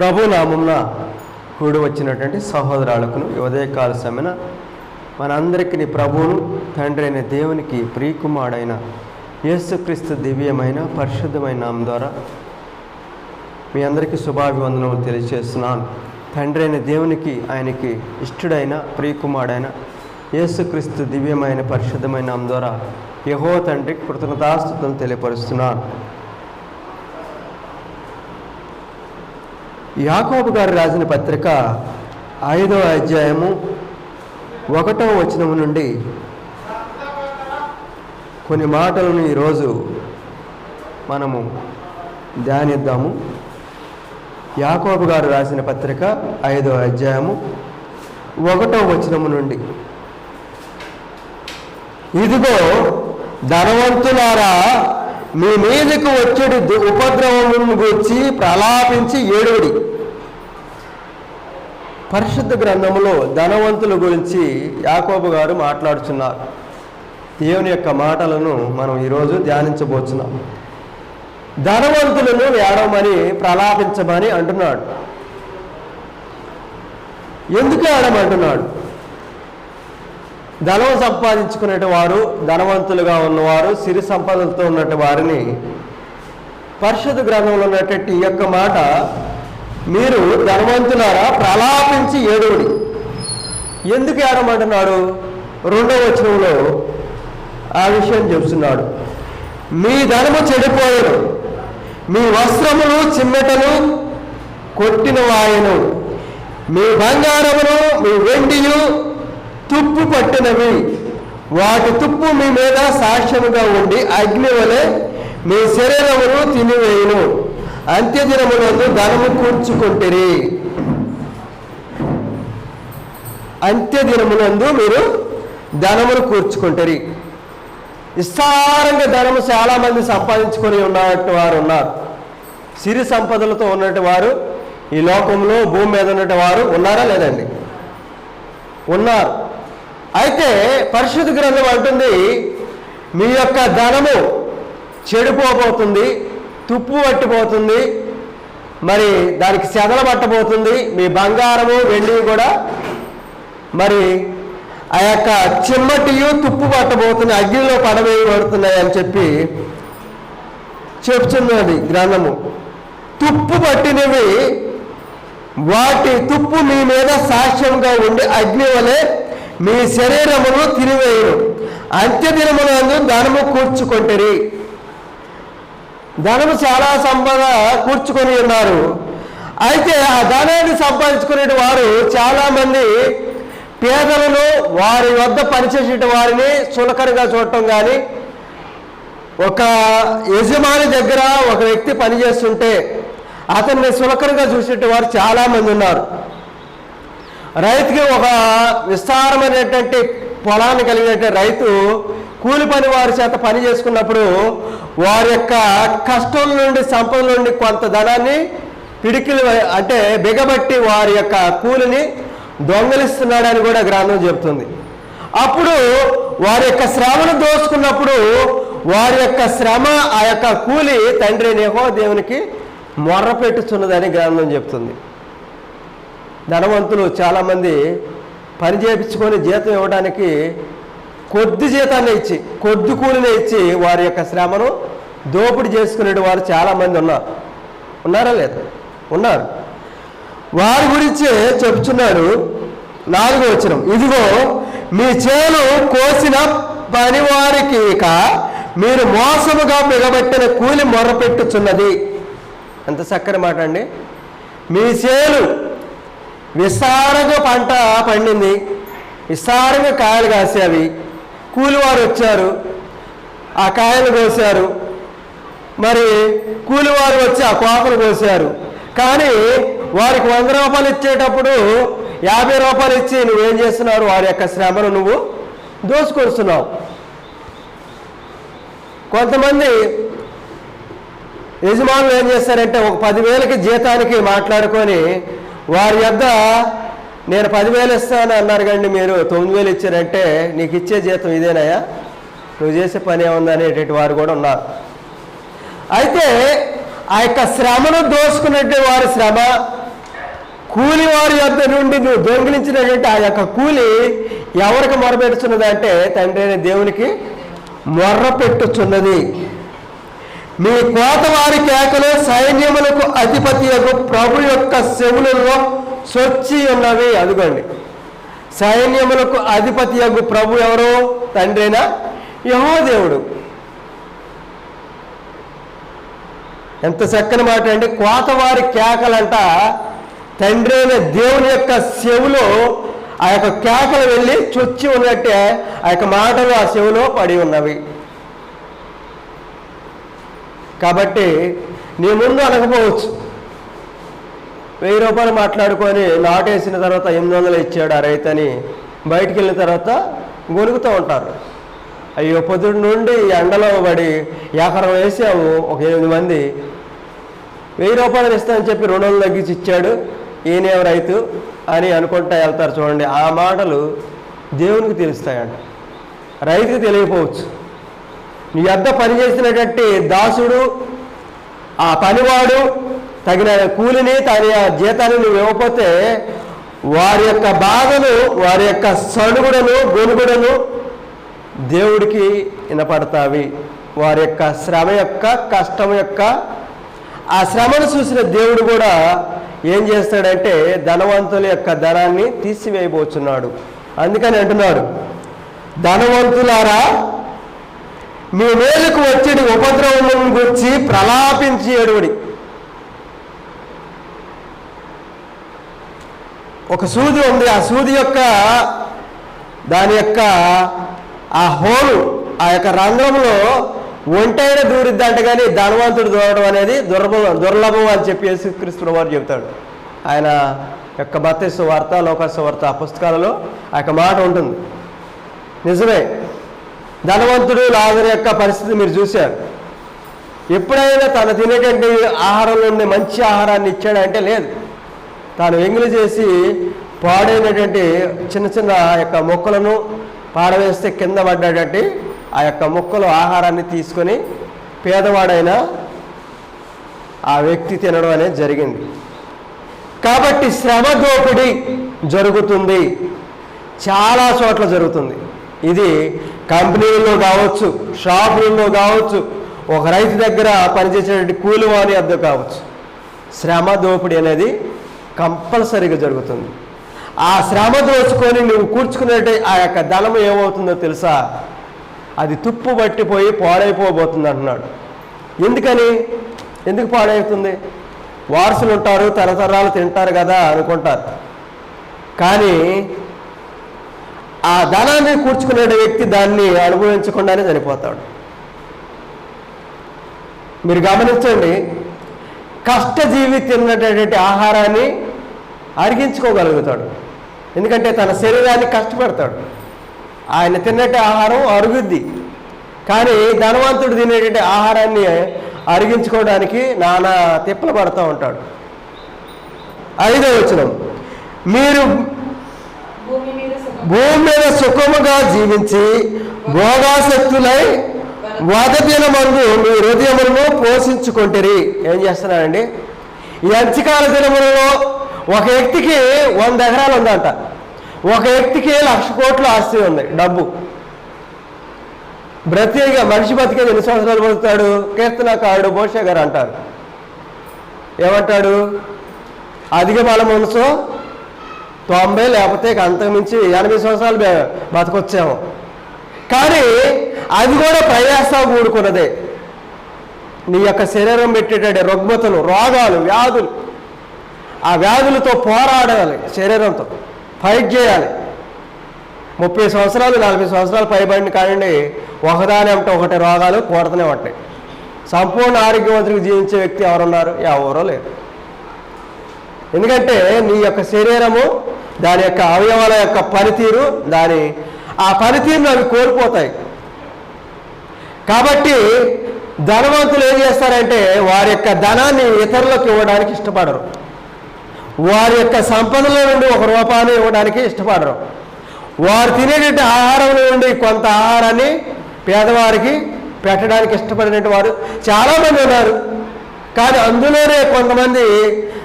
ప్రభునామంన కూడి వచ్చినటువంటి సహోదరాలకును ఉదయకాల సమయన మనందరికీ నీ ప్రభువును తండ్రి అయిన దేవునికి ప్రియకుమారుడైన యేసుక్రీస్తు దివ్యమైన పరిశుద్ధమైన నామం ద్వారా మీ అందరికీ శుభాభివందనములు తెలియజేస్తున్నాను తండ్రి అయిన దేవునికి ఆయనకి ఇష్టడైన ప్రియకుమారుడైన యేసుక్రీస్తు దివ్యమైన పరిశుద్ధమైన నామం ద్వారా యహో తండ్రి కృతజ్ఞతాస్తుతులను తెలియపరుస్తున్నాను. యాకోబు గారు రాసిన పత్రిక ఐదో అధ్యాయము ఒకటవ వచనము నుండి కొన్ని మాటలను ఈరోజు మనము ధ్యానిద్దాము. యాకోబు గారు రాసిన పత్రిక ఐదో అధ్యాయము ఒకటవ వచనము నుండి. ఇదిగో ధనవంతులారా మీ మీదకు వచ్చేటి దు- ఉపద్రవమును గురించి ప్రలాపించి ఏడువుడి పరిశుద్ధ గ్రంథములో ధనవంతుల గురించి యాకోబు గారు మాట్లాడుచున్నారు. దేవుని యొక్క మాటలను మనం ఈరోజు ధ్యానించబోతున్నాం ధనవంతులను ఏడవమని ప్రలాపించమని అంటున్నాడు. ఎందుకు ఏడమంటున్నాడు ధనం సంపాదించుకునే వారు ధనవంతులుగా ఉన్నవారు సిరి సంపదలతో ఉన్నట్టు వారిని. పరిశుద్ధ గ్రంథంలో ఉన్నటువంటి ఈ యొక్క మాట మీరు ధనవంతులారా ప్రలాపించి ఏడువుడి. ఎందుకు ఏడమంటున్నాడు రెండవ వచనంలో ఆ విషయం చెప్తున్నాడు మీ ధనము చెడిపోయను మీ వస్త్రములు చిమ్మెటలు కొట్టిన వాయను మీ బంగారమును మీ వెండియు తుప్పు పట్టినవి. వాటి తుప్పు మీ మీద సాక్ష్యముగా ఉండి అగ్ని వలె మీ శరీరమును తినివేయును. అంత్యదినములందు ధనము కూర్చుకుంటిరి. అంత్యదినములందు మీరు ధనమును కూర్చుకుంటారు. విస్తారంగా ధనము చాలామంది సంపాదించుకొని ఉన్నట్టు వారు ఉన్నారు. సిరి సంపదలతో ఉన్నట్టు వారు ఈ లోకంలో భూమి మీద ఉన్నట్టు వారు ఉన్నారా లేదండి? ఉన్నారు. అయితే పరిశుద్ధ గ్రంథం అంటుంది మీ యొక్క ధనము చెడిపోబోతుంది తుప్పు పట్టిపోతుంది మరి దానికి చెదల పట్టబోతుంది మీ బంగారము వెండి కూడా మరి ఆ యొక్క చిమ్మటియు తుప్పు పట్టబోతుంది అగ్నిలో పడవేయబడుతున్నాయి అని చెప్పి చెప్తున్నది గ్రంథము. తుప్పు పట్టినవి వాటి తుప్పు మీ మీద సాక్ష్యంగా ఉండి అగ్ని వలె మీ శరీరమును తిరివేయను అంత్యదినములందు ధనము కూర్చుకొంటిరి. ధనము చాలా సంపద కూర్చుకొని ఉన్నారు. అయితే ఆ ధనాన్ని సంపాదించుకునే వారు చాలామంది పేదలను వారి వద్ద పనిచేసే వారిని చులకనగా చూడటం కానీ ఒక యజమాని దగ్గర ఒక వ్యక్తి పనిచేస్తుంటే అతన్ని సులకనగా చూసేట వారు చాలామంది ఉన్నారు. రైతుకి ఒక విస్తారమైనటువంటి పొలాన్ని కలిగినటువంటి రైతు కూలి పని వారి చేత పని చేసుకున్నప్పుడు వారి యొక్క కష్టం నుండి సంపద నుండి కొంత ధనాన్ని పిడికిలు అంటే బిగబట్టి వారి యొక్క కూలిని దొంగలిస్తున్నాడని కూడా గ్రంథం చెబుతుంది. అప్పుడు వారి యొక్క శ్రమను దోచుకున్నప్పుడు వారి యొక్క శ్రమ ఆ యొక్క కూలి తండ్రి నేహో దేవునికి మొర్ర పెట్టుచున్నదని గ్రంథం చెప్తుంది ధనవంతులు చాలామంది పని చేయించుకొని జీతం ఇవ్వడానికి కొద్ది జీతాన్ని ఇచ్చి కొద్ది కూలిని ఇచ్చి వారి యొక్క శ్రమను దోపిడీ చేసుకునే వారు చాలామంది ఉన్నారు ఉన్నారా లేదా? ఉన్నారు. వారి గురించే చెప్తున్నాడు నాలుగో వచ్చిన ఇదిగో మీ చేను కోసిన పనివారికి ఇక మీరు మోసముగా మిగబెట్టిన కూలి మొర్రపెట్టుచున్నది ఎంత చక్కని మాట అండి. మీ చేను విస్తారంగా పంట పండింది. విస్తారంగా కాయలు కాసేవి. కూలివారు వచ్చారు. ఆ కాయలు కోసారు. మరి కూలివారు వచ్చి ఆ కోపలు కోసారు. కానీ వారికి వంద రూపాయలు ఇచ్చేటప్పుడు యాభై రూపాయలు ఇచ్చి నువ్వేం చేస్తున్నారు వారి యొక్క శ్రమను నువ్వు దోసుకొస్తున్నావు కొంతమంది యజమానులు ఏం చేస్తారంటే ఒక పదివేలకి జీతానికి మాట్లాడుకొని వారి యొద్ద నేను పదివేలు ఇస్తాను అన్నారు కండి మీరు తొమ్మిది వేలు ఇచ్చారంటే నీకు ఇచ్చే జీతం ఇదేనాయా నువ్వు చేసే పని ఏముంది అనేటువంటి వారు కూడా ఉన్నారు. అయితే ఆ యొక్క శ్రమను దోసుకున్నట్టు వారి శ్రమ కూలి వారి యొద్ద నుండి నువ్వు దొంగిలించినటువంటి ఆ యొక్క కూలి ఎవరికి మొరపెట్టుచున్నది అంటే తండ్రి అయిన దేవునికి మొర్రపెట్టుచున్నది. మీ కోత వారి కేకలు సైన్యములకు అధిపతి ప్రభు యొక్క శవులలో సొచ్చి ఉన్నవి. అదిగోండి. సైన్యములకు అధిపతి యొక్క ప్రభు ఎవరు? తండ్రైనా యహోదేవుడు. ఎంత చక్కని మాట అండి. కోతవారి కేకలంట తండ్రి అయిన దేవుని యొక్క చెవులో ఆ యొక్క కేకలు వెళ్ళి చొచ్చి ఉన్నట్టే ఆ యొక్క మాటలు ఆ చెవులో పడి ఉన్నవి. కాబట్టి నీ ముందు అనకపోవచ్చు. వెయ్యి రూపాయలు మాట్లాడుకొని నాటేసిన తర్వాత ఎనిమిది వందలు ఇచ్చాడు ఆ రైతని. బయటికి వెళ్ళిన తర్వాత గొనుగుతూ ఉంటారు. అయ్యో పొద్దుడు నుండి ఎండలో పడి ఎకరం వేసాము ఒక ఎనిమిది మంది. వెయ్యి రూపాయలు ఇస్తానని చెప్పి రెండు వందలు తగ్గించి ఇచ్చాడు. ఈయనేం రైతు అని అనుకుంటా వెళ్తారు చూడండి. ఆ మాటలు దేవునికి తెలుస్తాయంట. రైతుకి తెలియకపోవచ్చు. నీ వద్ద పనిచేసినటువంటి దాసుడు ఆ పనివాడు తగిన కూలిని తన జీతాన్ని నువ్వు ఇవ్వకపోతే వారి యొక్క బాధను వారి యొక్క సడుగుడను గొనుగుడను దేవుడికి వినపడతావి వారి యొక్క శ్రమ యొక్క కష్టం యొక్క ఆ శ్రమను చూసిన దేవుడు కూడా ఏం చేస్తాడంటే ధనవంతుల యొక్క ధనాన్ని తీసివేయబోచున్నాడు. అందుకని అంటున్నాడు ధనవంతులారా మీ మేలుకు వచ్చేటి ఉపద్రవం గురించి ప్రలాపించి ఏడువడి ఒక సూది ఉంది ఆ సూది యొక్క దాని యొక్క ఆ హోలు ఆ యొక్క రంధ్రంలో ఒంటైన దూరిద్దంట కానీ ధనవంతుడు దూరడం అనేది దుర్లభం దుర్లభం అని చెప్పి యేసుక్రీస్తుడు వారు చెబుతాడు. ఆయన యొక్క భర్త వార్త లోకస్వ వార్త ఆ పుస్తకాలలో ఆ యొక్క మాట ఉంటుంది. నిజమే. ధనవంతుడు లాజర్ యొక్క పరిస్థితి మీరు చూశారు. ఎప్పుడైనా తను తినేటువంటి ఆహారంలో ఉండే మంచి ఆహారాన్ని ఇచ్చాడంటే లేదు. తాను ఎంగిలి చేసి పాడైనటువంటి చిన్న చిన్న యొక్క మొక్కలను పాడవేస్తే కింద పడ్డాడంటే ఆ యొక్క మొక్కలు ఆహారాన్ని తీసుకొని పేదవాడైన ఆ వ్యక్తి తినడం అనేది జరిగింది. కాబట్టి శ్రమ దోపిడీ జరుగుతుంది. చాలా చోట్ల జరుగుతుంది. ఇది కంపెనీల్లో కావచ్చు షాపులలో కావచ్చు ఒక రైతు దగ్గర పనిచేసేటువంటి కూలివాణి అద్దె కావచ్చు. శ్రమ దోపిడీ అనేది కంపల్సరీగా జరుగుతుంది. ఆ శ్రమ దోచుకొని నువ్వు కూర్చుకునేట ఆ యొక్క ధనం ఏమవుతుందో తెలుసా? అది తుప్పు పట్టిపోయి పాడైపోబోతుంది అంటున్నాడు. ఎందుకని? ఎందుకు పాడైతుంది? వారసులు ఉంటారు తరతరాలు తింటారు కదా అనుకుంటారు. కానీ ఆ ధనాన్ని కూర్చుకునే వ్యక్తి దాన్ని అనుభవించకుండానే చనిపోతాడు. మీరు గమనించండి కష్టజీవి తిన్నటువంటి ఆహారాన్ని అరిగించుకోగలుగుతాడు. ఎందుకంటే తన శరీరాన్ని కష్టపెడతాడు. ఆయన తిన్నట్టే ఆహారం అరుగుద్ది. కానీ ధనవంతుడు తినేటువంటి ఆహారాన్ని అరిగించుకోవడానికి నానా తిప్పలు పడుతూ ఉంటాడు. ఐదో వచనం మీరు భూమి మీద సుఖముగా జీవించి భోగాసక్తులై వదదిన మందు మీ హృదయములను పోషించుకుంటరి. ఏం చేస్తున్నారండి? ఈ అంచకాల దినములలో ఒక వ్యక్తికి వంద ఎకరాలు ఉందంట. ఒక వ్యక్తికి లక్ష కోట్ల ఆస్తి ఉంది డబ్బు. బ్రతిగా మనిషి బతికేది ఎన్ని సంవత్సరాలు బతుకుతాడు? కీర్తనకారుడు బోషే గారు అంటారు. ఏమంటాడు? అధిక బలం మనసు తొంభై లేకపోతే అంతకుమించి ఎనభై సంవత్సరాలు బతకొచ్చాము. కానీ అది కూడా ప్రయాస కూడుకున్నదే. నీ యొక్క శరీరం పెట్టేటటువంటి రుగ్మతలు రోగాలు వ్యాధులు ఆ వ్యాధులతో పోరాడాలి శరీరంతో ఫైట్ చేయాలి. ముప్పై సంవత్సరాలు నలభై సంవత్సరాలు పైబడిన కానివ్వండి ఒకదాని అంటే ఒకటి రోగాలు కూడుతూనే ఉంటాయి. సంపూర్ణ ఆరోగ్యవంతులకు జీవించే వ్యక్తి ఎవరున్నారు? ఎవరో లేరు. ఎందుకంటే నీ యొక్క శరీరము దాని యొక్క అవయవాల యొక్క పనితీరు దాని ఆ పనితీరును అవి కోల్పోతాయి. కాబట్టి ధనవంతులు ఏం చేస్తారంటే వారి యొక్క ధనాన్ని ఇతరులకు ఇవ్వడానికి ఇష్టపడరు. వారి యొక్క సంపదలో నుండి ఒక రూపాన్ని ఇవ్వడానికి ఇష్టపడరు. వారు తినేటువంటి ఆహారం నుండి కొంత ఆహారాన్ని పేదవారికి పెట్టడానికి ఇష్టపడినటువంటి వారు చాలామంది ఉన్నారు. కానీ అందులోనే కొంతమంది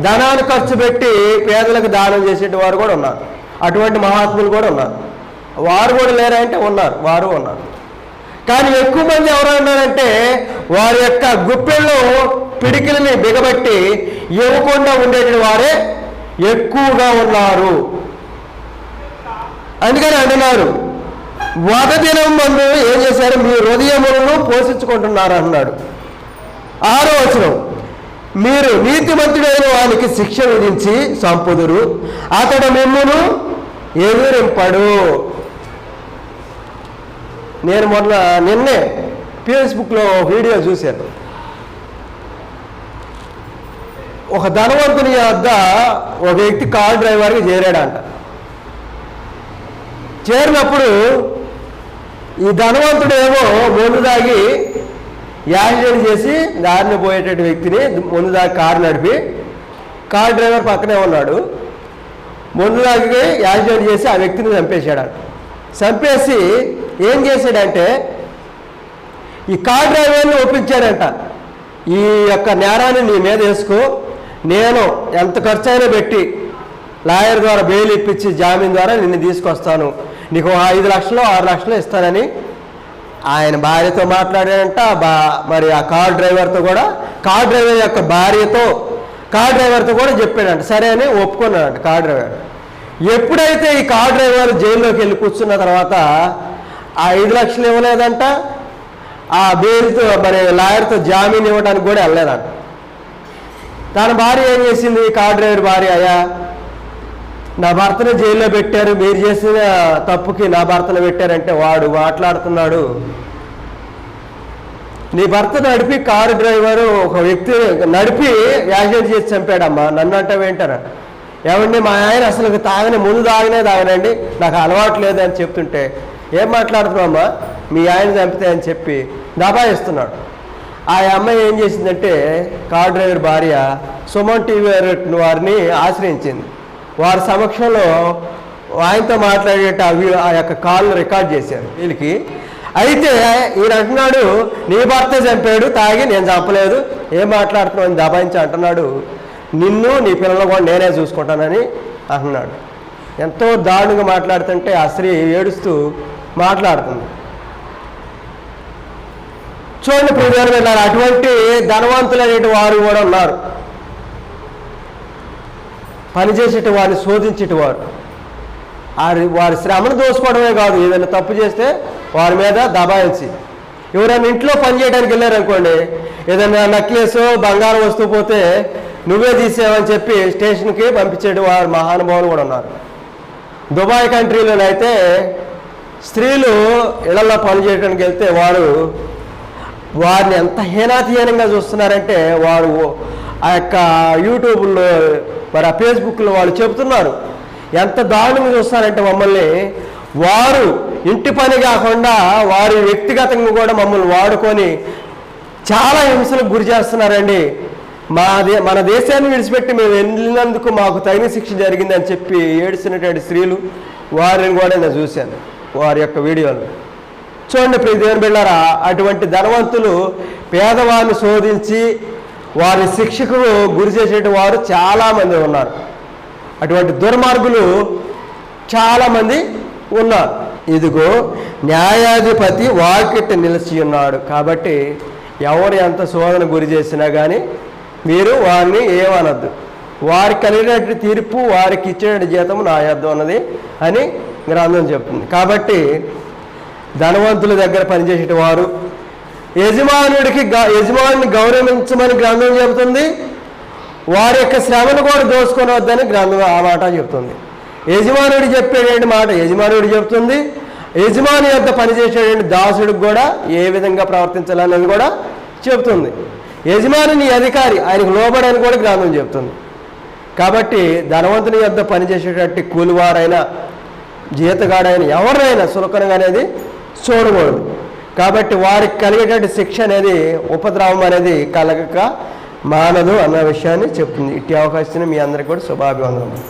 ధనాన్ని ఖర్చు పెట్టి పేదలకు దానం చేసేటి వారు కూడా ఉన్నారు. అటువంటి మహాత్ములు కూడా ఉన్నారు. వారు కూడా లేరంటే ఉన్నారు. వారు ఉన్నారు. కానీ ఎక్కువ మంది ఎవరు ఉన్నారంటే వారి యొక్క గుప్పెల్లో పిడికిలని బిగబట్టి ఇవ్వకుండా ఉండేటి వారే ఎక్కువగా ఉన్నారు. అందుకని అంటున్నారు వద దినం మందు ఏం చేశారు? మీ హృదయములను పోషించుకుంటున్నారు అన్నాడు ఆరో వచనం. మీరు నీతిమంతుడైన వానికి శిక్ష విధించి సంపుదురు. అతడు మిమ్మను ఎదురింపడు. నేను మొన్న నిన్నే ఫేస్బుక్లో వీడియో చూశాను. ఒక ధనవంతుని వద్ద ఒక వ్యక్తి కార్ డ్రైవర్కి చేరాడంట. చేరినప్పుడు ఈ ధనవంతుడేమో ముందు దాగి యాక్సిడెంట్ చేసి దారిని పోయేటటువంటి వ్యక్తిని ముందు దాగి కారు నడిపి కార్ డ్రైవర్ పక్కనే ఉన్నాడు. ముందు దాగి యాక్సిడెంట్ చేసి ఆ వ్యక్తిని చంపేశాడు చంపేసి ఏం చేశాడంటే ఈ కార్ డ్రైవర్ని ఒప్పించాడంట. ఈ యొక్క నేరాన్ని నీ మీద వేసుకో. నేను ఎంత ఖర్చైనా పెట్టి లాయర్ ద్వారా బెయిల్ ఇప్పించి జామీన్ ద్వారా నిన్ను తీసుకొస్తాను. నీకు ఐదు లక్షలు ఆరు లక్షలు ఇస్తానని ఆయన భార్యతో మాట్లాడాడంట బా మరి ఆ కార్ డ్రైవర్తో కూడా కార్ డ్రైవర్ యొక్క భార్యతో కార్ డ్రైవర్తో కూడా చెప్పాడంట. సరే అని ఒప్పుకున్నాడంట కార్ డ్రైవర్. ఎప్పుడైతే ఈ కార్ డ్రైవర్ జైల్లోకి వెళ్ళి కూర్చున్న తర్వాత ఆ ఐదు లక్షలు ఇవ్వలేదంట ఆ బేరుతో మరి లాయర్తో జామీన్ ఇవ్వడానికి కూడా వెళ్ళలేదంట. తన భార్య ఏం చేసింది? కార్ డ్రైవర్ భార్య అయ్యా నా భర్తను జైల్లో పెట్టారు మీరు చేసిన తప్పుకి నా భర్తను పెట్టారంటే వాడు మాట్లాడుతున్నాడు. నీ భర్త నడిపి కారు డ్రైవరు ఒక వ్యక్తి నడిపి యాక్సిడెంట్ చేసి చంపాడమ్మా. నన్ను అంటావేంటారా ఏమండి మా ఆయన అసలు తాగనే ముందు తాగనే తాగనండి. నాకు అలవాటు లేదు అని చెప్తుంటే ఏం మాట్లాడుతున్నామ్మా మీ ఆయన చంపితే అని చెప్పి దబాయిస్తున్నాడు ఆ అమ్మాయి ఏం చేసిందంటే కార్ డ్రైవర్ భార్య సుమన్ టీవీ వారిని ఆశ్రయించింది. వారి సమక్షంలో ఆయనతో మాట్లాడేట ఆ ఆ యొక్క కాల్ను రికార్డ్ చేశారు. వీళ్ళకి అయితే ఈయన అంటున్నాడు నీ భర్త చంపాడు తాగి నేను చంపలేదు. ఏం మాట్లాడుతున్నావు అని దబాయించి అంటున్నాడు నిన్ను నీ పిల్లలు కూడా నేనే చూసుకుంటానని అంటున్నాడు. ఎంతో దారుణంగా మాట్లాడుతుంటే ఆ స్త్రీ ఏడుస్తూ మాట్లాడుతుంది. చూడండి ప్రియమైన అటువంటి ధనవంతులు అనేటి వారు కూడా ఉన్నారు. పనిచేసేటి వారిని శోధించేటివారు. వారి వారి శ్రమను దోసుకోవడమే కాదు ఏదైనా తప్పు చేస్తే వారి మీద దబాయించి ఎవరైనా ఇంట్లో పని చేయడానికి వెళ్ళారనుకోండి ఏదైనా నెక్లెస్ బంగారం వస్తువు పోతే నువ్వే తీసేవని చెప్పి స్టేషన్కి పంపించేటి వారు మహానుభావులు కూడా ఉన్నారు. దుబాయ్ కంట్రీలోనైతే స్త్రీలు ఇళ్ళలో పని చేయడానికి వెళ్తే వారు వారిని ఎంత హీనాతిహీనంగా చూస్తున్నారంటే వారు ఆ యొక్క యూట్యూబ్లో మరి ఆ ఫేస్బుక్లో వాళ్ళు చెబుతున్నారు. ఎంత దారుణంగా చూస్తారంటే మమ్మల్ని వారు ఇంటి పని కాకుండా వారి వ్యక్తిగతంగా కూడా మమ్మల్ని వాడుకొని చాలా హింసలకు గురి చేస్తున్నారండి. మా దే మన దేశాన్ని విడిచిపెట్టి మేము వెళ్ళినందుకు మాకు తగిన శిక్ష జరిగింది అని చెప్పి ఏడుస్తున్నటువంటి స్త్రీలు వారిని కూడా నేను చూశాను వారి యొక్క వీడియోలు. చూడండి ప్రతి దేవుని బిళ్ళారా అటువంటి ధనవంతులు పేదవారిని శోధించి వారి శిక్షకు గురి చేసేటి వారు చాలామంది ఉన్నారు. అటువంటి దుర్మార్గులు చాలామంది ఉన్నారు. ఇదిగో న్యాయాధిపతి వాకిట్ నిలిచి ఉన్నాడు. కాబట్టి ఎవరు ఎంత శోధన గురి చేసినా కానీ మీరు వారిని ఏమనద్దు. వారికి కలిగినటువంటి తీర్పు వారికి ఇచ్చిన జీతం నా యొద్ద ఉన్నది అని గ్రంథం చెప్తుంది. కాబట్టి ధనవంతుల దగ్గర పనిచేసేటి వారు యజమానుడికి గ- గౌరవించమని గ్రంథం చెబుతుంది. వారి యొక్క శ్రమను కూడా దోసుకొనవద్దని గ్రంథం ఆ మాట చెబుతుంది. యజమానుడు చెప్పేటువంటి మాట? యజమానుడు చెబుతుంది యజమాని యొక్క పనిచేసేటువంటి దాసుడికి కూడా ఏ విధంగా ప్రవర్తించాలన్నది కూడా చెబుతుంది. యజమాని నీ అధికారి ఆయనకు లోబడని కూడా గ్రంథం చెబుతుంది. కాబట్టి ధనవంతుని యొద్ద పనిచేసేటట్టు కూలివారైనా జీతగాడైన ఎవరినైనా సులకనగా అనేది చూడకూడదు. కాబట్టి వారికి కలిగేటువంటి శిక్ష అనేది ఉపద్రవం అనేది కలగక మానదు అన్న విషయాన్ని చెప్తుంది. ఇట్టి అవకాశం మీ అందరికీ కూడా శుభాభివందనములు.